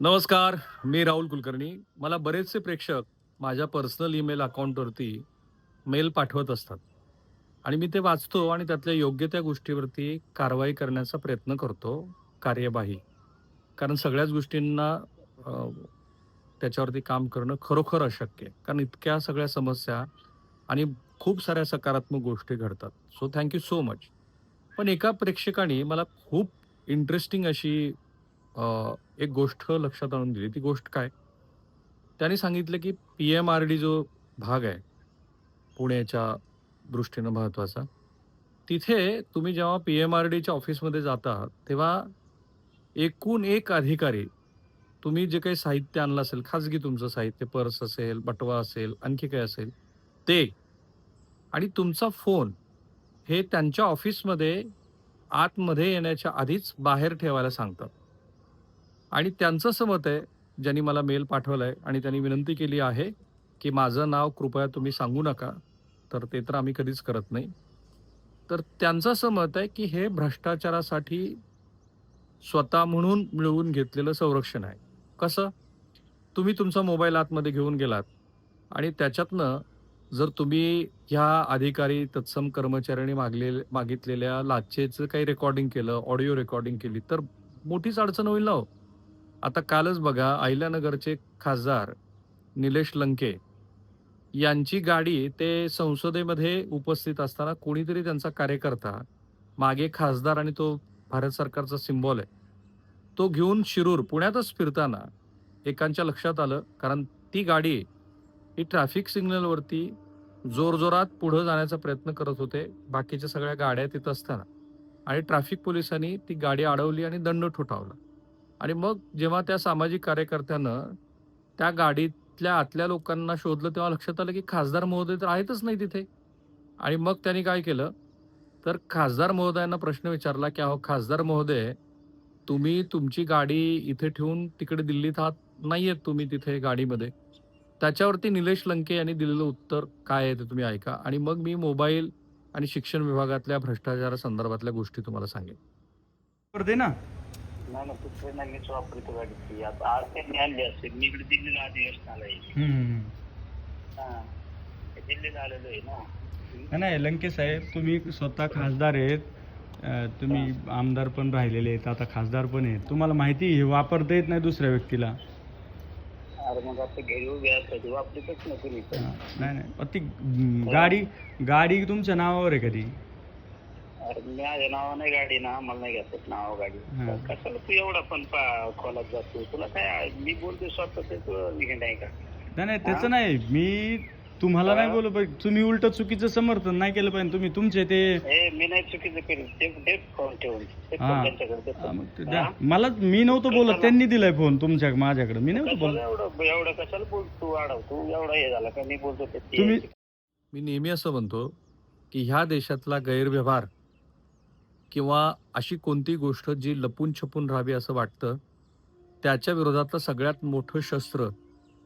नमस्कार मी राहुल कुलकर्णी. मला बरेचसे प्रेक्षक माझ्या पर्सनल ईमेल अकाउंटवरती मेल पाठवत असतात आणि मी ते वाचतो आणि त्यातल्या योग्य त्या गोष्टीवरती कारवाई करण्याचा प्रयत्न करतो कार्यबाही कारण सगळ्याच गोष्टींना त्याच्यावरती काम करणं खरोखर अशक्य आहे. कारण इतक्या सगळ्या समस्या आणि खूप साऱ्या सकारात्मक गोष्टी घडतात. सो थँक्यू सो मच पण एका प्रेक्षकाने मला खूप इंटरेस्टिंग अशी एक गोष्ट लक्षात आणून दिली. ती गोष्ट काय? त्यांनी सांगितलं की पी एम आर डी जो भाग आहे पुण्याच्या दृष्टीनं महत्त्वाचा तिथे तुम्ही जेव्हा पी एम आर डीच्या ऑफिसमध्ये जाता तेव्हा एकूण एक अधिकारी तुम्ही जे काही साहित्य आणलं असेल खाजगी तुमचं साहित्य पर्स असेल बटवा असेल आणखी काय असेल ते. आणि तुमचा फोन हे त्यांच्या ऑफिसमध्ये आतमध्ये येण्याच्या आधीच बाहेर ठेवायला सांगतात. आणि त्यांचं असं मत आहे ज्यांनी मला मेल पाठवला आहे आणि त्यांनी विनंती केली आहे की माझं नाव कृपया तुम्ही सांगू नका तर ते तर आम्ही कधीच करत नाही. तर त्यांचं असं मत आहे की हे भ्रष्टाचारासाठी स्वतः म्हणून मिळवून घेतलेलं संरक्षण आहे. कसं? तुम्ही तुमचा मोबाईल आतमध्ये घेऊन गेलात आणि त्याच्यातनं जर तुम्ही ह्या अधिकारी तत्सम कर्मचाऱ्यांनी मागले मागितलेल्या लाचेचं काही रेकॉर्डिंग केलं ऑडिओ रेकॉर्डिंग केली तर मोठीच अडचण होईल ना हो. आता कालच बघा अहिल्यानगरचे खासदार निलेश लंके यांची गाडी ते संसदेमध्ये उपस्थित असताना कोणीतरी त्यांचा कार्यकर्ता मागे खासदार आणि तो भारत सरकारचा सिम्बॉल आहे तो घेऊन शिरूर पुण्यातच फिरताना एकांच्या लक्षात आलं कारण ती गाडी ही ट्रॅफिक सिग्नलवरती जोरजोरात पुढं जाण्याचा प्रयत्न करत होते बाकीच्या सगळ्या गाड्या तिथं असताना. आणि ट्रॅफिक पोलिसांनी ती गाडी अडवली आणि दंड ठोठावला. आणि मग जेव्हा त्या सामाजिक कार्यकर्त्यानं त्या गाडीतल्या आतल्या लोकांना शोधलं तेव्हा लक्षात आलं की खासदार महोदय तर आहेतच नाही तिथे. आणि मग त्यांनी काय केलं? तर खासदार महोदयांना प्रश्न विचारला की अहो खासदार महोदय तुम्ही तुमची गाडी इथे ठेवून तिकडे दिल्लीत आहात? नाही आहेत तुम्ही तिथे गाडीमध्ये. त्याच्यावरती निलेश लंके यांनी दिलेलं उत्तर काय आहे ते तुम्ही ऐका. आणि मग मी मोबाईल आणि शिक्षण विभागातल्या भ्रष्टाचारासंदर्भातल्या गोष्टी तुम्हाला सांगेन. दे ना. नाही ना कुठे नाही मीच वापरतो गाडी ती. आता आज त्यांनी आणली असेल मी इकडे दिल्लीला अधिवेशन आलाय हम्म. हा. दिल्लीला आलेलो आहे ना. नाही, नाही लंके साहेब तुम्ही स्वतः खासदार आहेत. अं, तुम्ही आमदार पण राहिलेले आहेत. आता खासदार पण आहेत. तुम्हाला माहिती आहे, हे वापरता येत नाही दुसऱ्या व्यक्तीला. अरे मग आता घरी उभे असतात वापरतच नाही कुणी पण. नाही नाही. ती गाडी गाडी तुमच्या नावावर आहे कधी? अरे माझ्या नावाने गाडी ना मला नाही घेतात नाव गाडी. हा. कशाला तू एवढा पण पा- खोलात जातो तुला काय मी बोलतो स्वतः ते तुला निघेल आहे का? नाही नाही त्याचं नाही. मी तुम्हाला नाही बोलू पाहिजे तुम्ही उलट चुकीचं समर्थन नाही केलं पाहिजे. तुम्ही तुमचे ते मी नाही चुकीचं केलं. ते फोन ठेवून. ते हा. फोन त्यांच्याकडे देतो. हा, मग ते द्या. मला मी नव्हतं बोलत. त्यांनी दिलाय फोन तुमच्या माझ्याकडे. मी नव्हतं कशाला बोलत. एवढं एवढं कशाला बोलतो तू वाढव तू एवढा हे झाला का? मी बोलतो ते ते- तुम्ही- मी नेहमी असं म्हणतो की ह्या देशातला गैरव्यवहार किंवा अशी कोणती गोष्ट जी लपून छपून राहावी असं वाटतं त्याच्या विरोधातलं सगळ्यात मोठं शस्त्र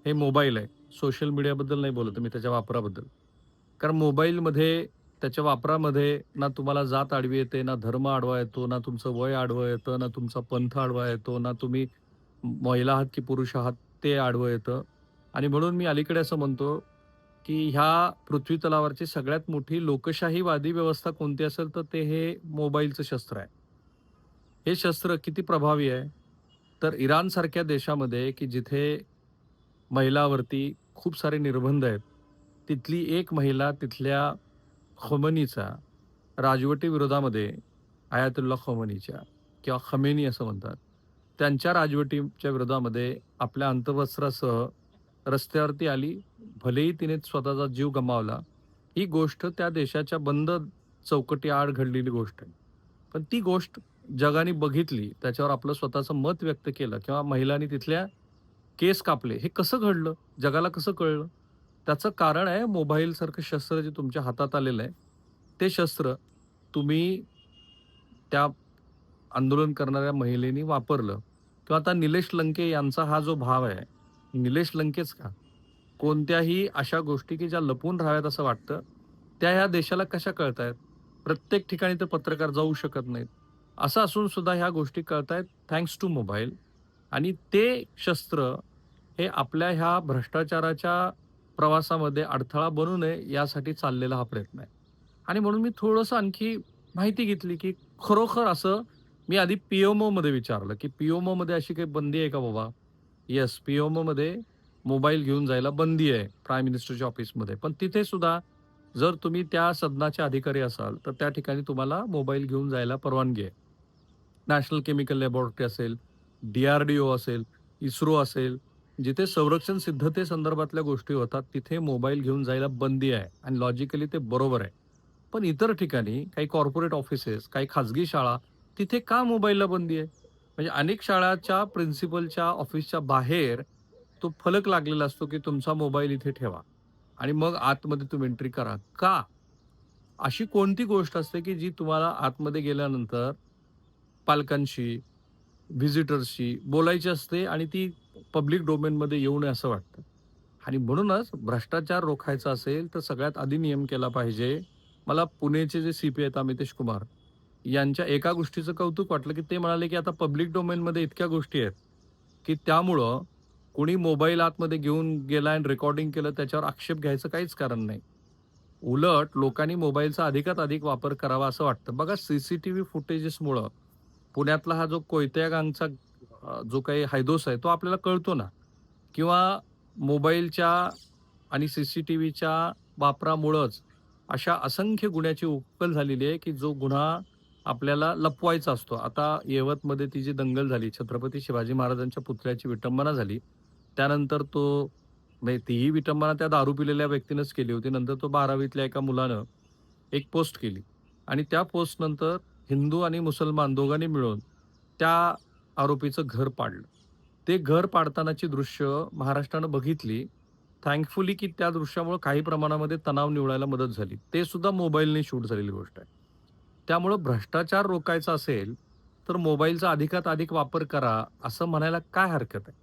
हे मोबाईल आहे. सोशल मीडियाबद्दल नाही बोलत मी त्याच्या वापराबद्दल. कारण मोबाईलमध्ये त्याच्या वापरामध्ये ना तुम्हाला जात आडवी येते ना धर्म आडवा येतो ना तुमचं वय आडवं येतं ना तुमचा पंथ आडवा येतो ना तुम्ही महिला आहात की पुरुष आहात ते आडवं येतं. आणि म्हणून मी अलीकडे असं म्हणतो की ह्या पृथ्वी तलावरची सगळ्यात मोठी लोकशाहीवादी व्यवस्था कोणती असेल तर ते हे मोबाईलचं शस्त्र आहे. हे शस्त्र किती प्रभावी आहे? तर इराणसारख्या देशामध्ये की जिथे महिलावरती खूप सारे निर्बंध आहेत तिथली एक महिला तिथल्या खमनीचा राजवटी विरोधामध्ये आयातुल्ला खमनीच्या किंवा खमेनी असं म्हणतात त्यांच्या राजवटीच्या विरोधामध्ये आपल्या अंतवस्त्रासह रस्त्यावरती आली भलेही तिने स्वतःचा जीव गमावला ही गोष्ट त्या देशाच्या बंद चौकटी आड घडलेली गोष्ट आहे. पण ती गोष्ट जगाने बघितली त्याच्यावर आपलं स्वतःचं मत व्यक्त केलं किंवा महिलांनी तिथल्या केस कापले हे कसं घडलं? जगाला कसं कळलं? त्याचं कारण आहे मोबाईलसारखं शस्त्र जे तुमच्या हातात आलेलं आहे ते शस्त्र तुम्ही त्या आंदोलन करणाऱ्या महिलेनी वापरलं. किंवा आता निलेश लंके यांचा हा जो भाव आहे निलेश लंकेच का? कोणत्याही अशा गोष्टी की ज्या लपून राहाव्यात असं वाटतं त्या ह्या देशाला कशा कळतायत? प्रत्येक ठिकाणी तर पत्रकार जाऊ शकत नाहीत. असं असून सुद्धा ह्या गोष्टी कळतायत थँक्स टू मोबाईल आणि ते शस्त्र हे आपल्या ह्या भ्रष्टाचाराच्या प्रवासामध्ये अडथळा बनू नये यासाठी चाललेला हा प्रयत्न आहे. आणि म्हणून मी थोडंसं आणखी माहिती घेतली की खरोखर असं मी आधी पी एम ओमध्ये विचारलं की पी एम ओमध्ये अशी काही बंदी आहे का बाबा? येस पी मध्ये मोबाईल घेऊन जायला बंदी आहे प्राईम मिनिस्टरच्या ऑफिसमध्ये पण तिथे सुद्धा जर तुम्ही त्या सदनाचे अधिकारी असाल तर त्या ठिकाणी तुम्हाला मोबाईल घेऊन जायला परवानगी आहे. नॅशनल केमिकल लॅबोरेटरी असेल डी आर डी ओ असेल इस्रो असेल जिथे संरक्षण सिद्धते संदर्भातल्या गोष्टी होतात तिथे मोबाईल घेऊन जायला बंदी आहे आणि लॉजिकली ते बरोबर आहे. पण इतर ठिकाणी काही कॉर्पोरेट ऑफिसेस काही खाजगी शाळा तिथे का मोबाईलला बंदी आहे? म्हणजे अनेक शाळाच्या प्रिन्सिपलच्या ऑफिसच्या बाहेर तो फलक लागलेला असतो की तुमचा मोबाईल इथे ठेवा. आणि मग आतमध्ये तुम्ही एंट्री करा. का? अशी कोणती गोष्ट असते की जी तुम्हाला आतमध्ये गेल्यानंतर पालकांशी व्हिजिटर्सशी बोलायची असते आणि ती पब्लिक डोमेनमध्ये येऊ नये असं वाटतं? आणि म्हणूनच भ्रष्टाचार रोखायचा असेल तर सगळ्यात आधी नियम केला पाहिजे. मला पुणेचे जे सी पी आहेत अमितेश कुमार यांच्या एका गोष्टीचं कौतुक वाटलं की ते म्हणाले की आता पब्लिक डोमेनमध्ये इतक्या गोष्टी आहेत की त्यामुळं कोणी मोबाईल आतमध्ये घेऊन गेला आणि रेकॉर्डिंग केलं त्याच्यावर आक्षेप घ्यायचं काहीच कारण नाही. उलट लोकांनी मोबाईलचा अधिकात अधिक वापर करावा असं वाटतं. बघा सी सी टी व्ही फुटेजेसमुळं पुण्यातला हा जो कोयत्या गांगचा जो काही हायदोस आहे तो आपल्याला कळतो ना. किंवा मोबाईलच्या आणि सी सी टी व्हीच्या वापरामुळंच अशा असंख्य गुन्ह्याची उकल झालेली आहे की जो गुन्हा आपल्याला लपवायचा असतो. आता यवतमध्ये ती जी दंगल झाली छत्रपती शिवाजी महाराजांच्या पुतळ्याची विटंबना झाली त्यानंतर तो म्हणजे तीही विटंबना त्या दारू पिलेल्या व्यक्तीनंच केली होती. नंतर तो बारावीतल्या एका मुलानं एक पोस्ट केली. आणि त्या पोस्टनंतर हिंदू आणि मुसलमान दोघांनी मिळून त्या आरोपीचं घर पाडलं. ते घर पाडतानाची दृश्य महाराष्ट्रानं बघितली. थँकफुली की त्या दृश्यामुळे काही प्रमाणामध्ये तणाव निवडायला मदत झाली. ते सुद्धा मोबाईलने शूट झालेली गोष्ट आहे. त्यामुळं भ्रष्टाचार रोखायचा असेल तर मोबाईलचा अधिकात अधिक वापर करा असं म्हणायला काय हरकत आहे?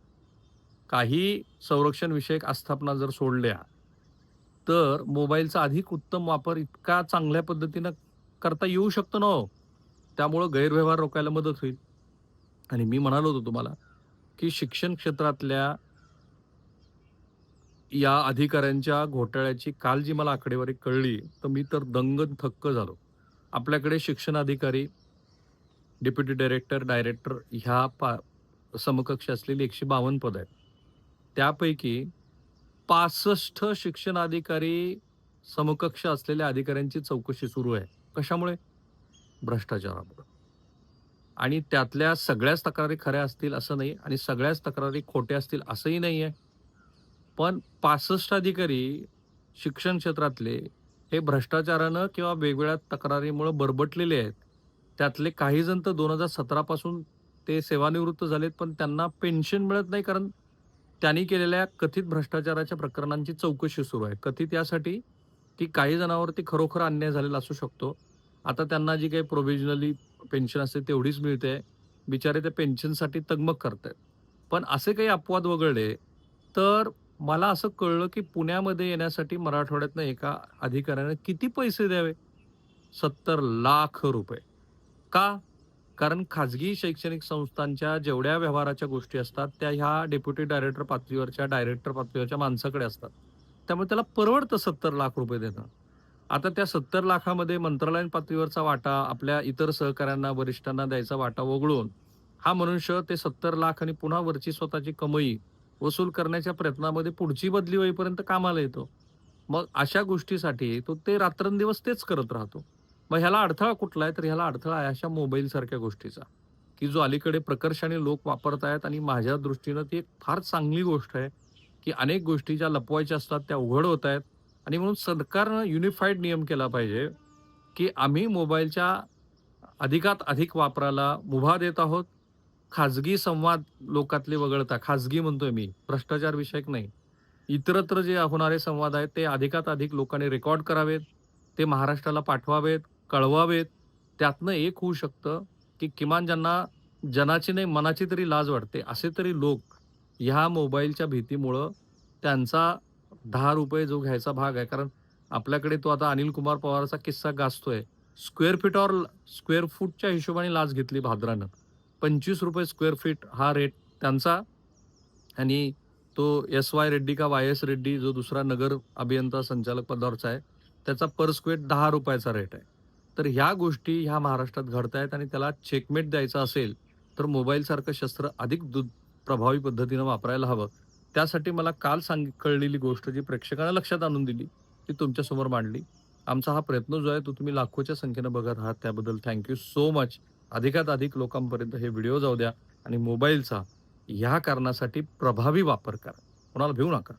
काही संरक्षणविषयक आस्थापना जर सोडल्या तर मोबाईलचा अधिक उत्तम वापर इतका चांगल्या पद्धतीनं करता येऊ शकतो ना हो. त्यामुळं गैरव्यवहार रोखायला मदत होईल. आणि मी म्हणालो होतो तुम्हाला की शिक्षण क्षेत्रातल्या या अधिकाऱ्यांच्या घोटाळ्याची काल जी मला आकडेवारी कळली तर मी तर दंगन थक्क झालो. आपल्याकडे शिक्षण अधिकारी डेप्युटी डायरेक्टर डायरेक्टर ह्या पा समकक्ष असलेली एकशे बावन्न पद आहेत. त्यापैकी पासष्ट शिक्षण अधिकारी समकक्ष असलेल्या अधिकाऱ्यांची चौकशी सुरू आहे. कशामुळे? भ्रष्टाचारामुळे. आणि त्यातल्या सगळ्याच तक्रारी खऱ्या असतील असं नाही आणि सगळ्याच तक्रारी खोट्या असतील असंही नाही आहे पण पासष्ट अधिकारी शिक्षण क्षेत्रातले हे भ्रष्टाचारानं किंवा वेगवेगळ्या तक्रारीमुळे बरबटलेले आहेत. त्यातले काही जण तर दोन हजार सतरापासून ते सेवानिवृत्त झालेत पण त्यांना पेन्शन मिळत नाही कारण त्यांनी केलेल्या कथित भ्रष्टाचाराच्या प्रकरणांची चौकशी सुरू आहे. कथित यासाठी की काही जणांवरती खरोखर अन्याय झालेला असू शकतो. आता त्यांना जी काही प्रोव्हिजनली पेन्शन असते तेवढीच मिळते. बिचारे त्या पेन्शनसाठी तगमग करत आहेत पण असे काही अपवाद वगळले तर मला असं कळलं की पुण्यामध्ये येण्यासाठी मराठवाड्यातनं एका अधिकाऱ्याने किती पैसे द्यावे? सत्तर लाख रुपये. का? कारण खाजगी शैक्षणिक संस्थांच्या जेवढ्या व्यवहाराच्या गोष्टी असतात त्या ह्या डेप्युटी डायरेक्टर पातळीवरच्या डायरेक्टर पातळीवरच्या माणसाकडे असतात. त्यामुळे त्याला परवडतं सत्तर लाख रुपये देणं. आता त्या सत्तर लाखामध्ये मंत्रालयीन पातळीवरचा वाटा आपल्या इतर सहकाऱ्यांना वरिष्ठांना द्यायचा वाटा वगळून हा मनुष्य ते सत्तर लाख आणि पुन्हा वरची स्वतःची कमाई वसूल करण्याच्या प्रयत्नामध्ये पुढची बदली होईपर्यंत कामाला येतो. मग अशा गोष्टीसाठी तो ते रात्रंदिवस तेच करत राहतो. मग ह्याला अडथळा कुठला आहे? तर ह्याला अडथळा आहे अशा मोबाईल सारख्या गोष्टीचा. की जो अलीकडे प्रकर्षाने लोक वापरत आहेत आणि माझ्या दृष्टीनं ती एक फार चांगली गोष्ट आहे. की अनेक गोष्टी ज्या लपवायच्या असतात त्या उघड होत आहेत. आणि म्हणून सरकारनं युनिफाईड नियम केला पाहिजे की आम्ही मोबाईलच्या अधिकात अधिक वापराला मुभा देत आहोत. खाजगी संवाद लोकातले वगळता खाजगी म्हणतोय मी भ्रष्टाचार विषयक नाही. इतरत्र जे होणारे संवाद आहेत ते अधिकात अधिक लोकांनी रेकॉर्ड करावेत ते महाराष्ट्राला पाठवावेत कळवावेत. त्यातनं एक होऊ शकतं की किमान ज्यांना जनाची नाही मनाची तरी लाज वाटते. असे तरी लोक ह्या मोबाईलच्या भीतीमुळं त्यांचा दहा रुपये जो घ्यायचा भाग आहे कारण आपल्याकडे तो आता अनिल कुमार पवारचा किस्सा गाजतोय. स्क्वेअर फीटवर स्क्वेअर फूटच्या हिशोबाने लाच घेतली भाद्रानं. पंचवीस रुपये स्क्वेअर फीट हा रेट त्यांचा. आणि तो एस वाय रेड्डी का वाय एस रेड्डी जो दुसरा नगर अभियंता संचालक पदावरचा आहे त्याचा पर स्क्वेअर दहा रुपयाचा रेट आहे. तर ह्या गोष्टी ह्या महाराष्ट्रात घडत आहेत आणि त्याला चेकमेट द्यायचा असेल तर मोबाईलसारखं शस्त्र अधिक दु प्रभावी पद्धतीनं वापरायला हवं. त्यासाठी मला काल सांग कळलेली गोष्ट जी प्रेक्षकांना लक्षात आणून दिली ती तुमच्यासमोर मांडली. आमचा हा प्रयत्न जो आहे तो तुम्ही लाखोच्या संख्येनं बघत आहात. त्याबद्दल थँक्यू सो मच अधिकात अधिक लोकांपर्यंत हे व्हिडिओ जाऊ द्या आणि मोबाईलचा ह्या कारणासाठी प्रभावी वापर करा. कोणाला भिवू नका.